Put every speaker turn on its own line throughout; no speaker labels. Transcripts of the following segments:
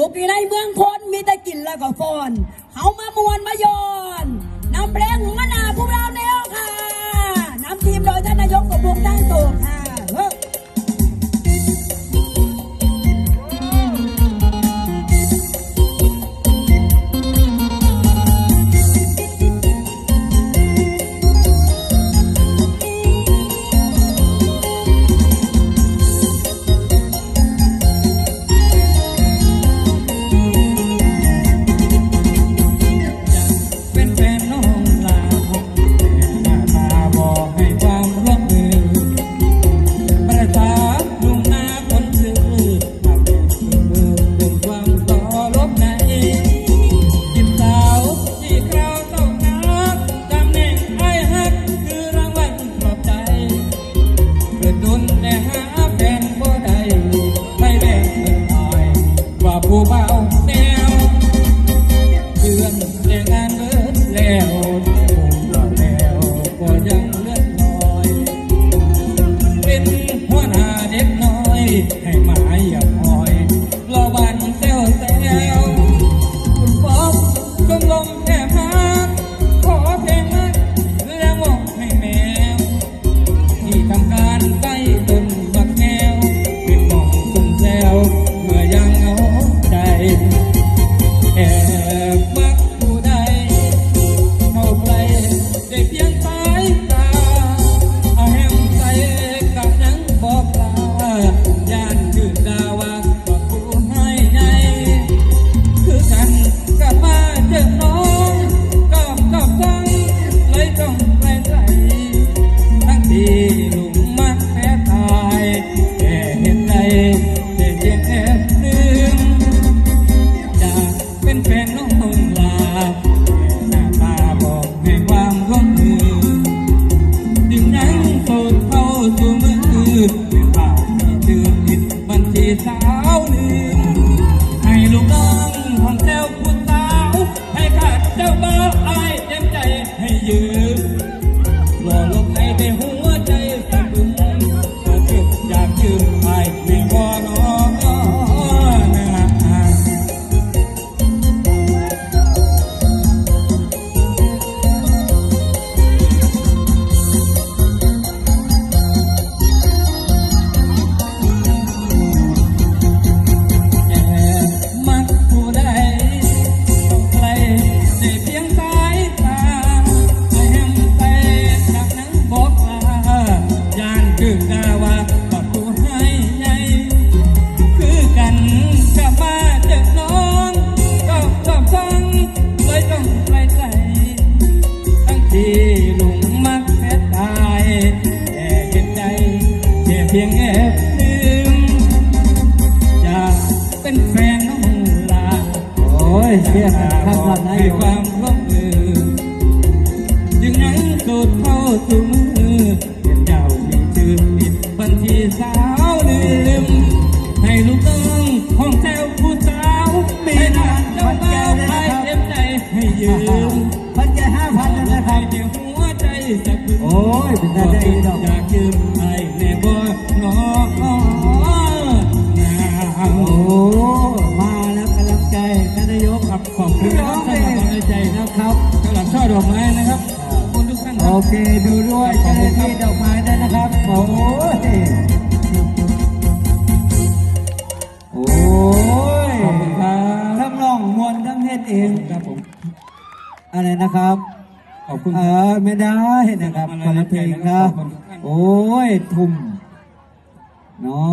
ถูกปีในเมืองคนมีแต่กินแล้วก็ฟอน เขามามวนมาโยนน้ำเพลงมะนาวพวกเราแน ส
ดเข้าสู่มือไม่เปล่าที่ชื่อผิดบัญชีสาวลืมให้ลูกน้องของเจ้าผู้สาว ให้ขาดเจ้าบ่าวอายเต็มใจให้ยืม เพียงแอบลืมอยากเป็นแฟนน้องลา
โอ้ยเสียกันครับท่านนาย
ให้ความร่วมมือยังยังสูดเข้าสู่มือเห็นเจ้ามีชื่อติดบัญชีสาวลืมให้ลูกน้องของแซวผู้สาวให้นานเจ้าบ่าวให้เต็มใจให้ยืม
พันแก่ห้าพันนะครับ
เดียวหัวใจสัก
โอ้ยเป็นตาใจดอก
อยากยืม
มาแล้วกำลังใจท่านนายก
ครับขอบคุณครับสำหรับกำลังใจนะครับสำหรับช่อดอกไม้นะครับขอบคุณทุกท่านค
โอ
รับ
เคดูด้วยเจ้าหน้าที่ดอกไม้ด้วยนะครับโอ้ยโอ้ย
ขอบคุณครับ
ทั้งร้องมวนทั้งเฮ็ดเอง
ครับผม
อะไรนะครับ
ขอบคุณ
เออไม่ได้นะครับ
ขอบ
ค
คุณ
นละเพลงครับ
ขอบคุณทุกท่าน
โอ้ยทุ่มเนา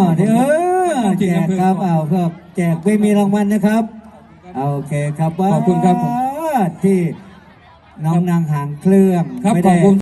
ะเด้อ แจกครับเอาครับแจกไม่มีรางวัลนะครับเอาโอเคครับว่า
ขอบคุณครับผม
ที่น้องนางหางเครื่อง
ครับ
ไม่
ขอ
ได้
บคุณ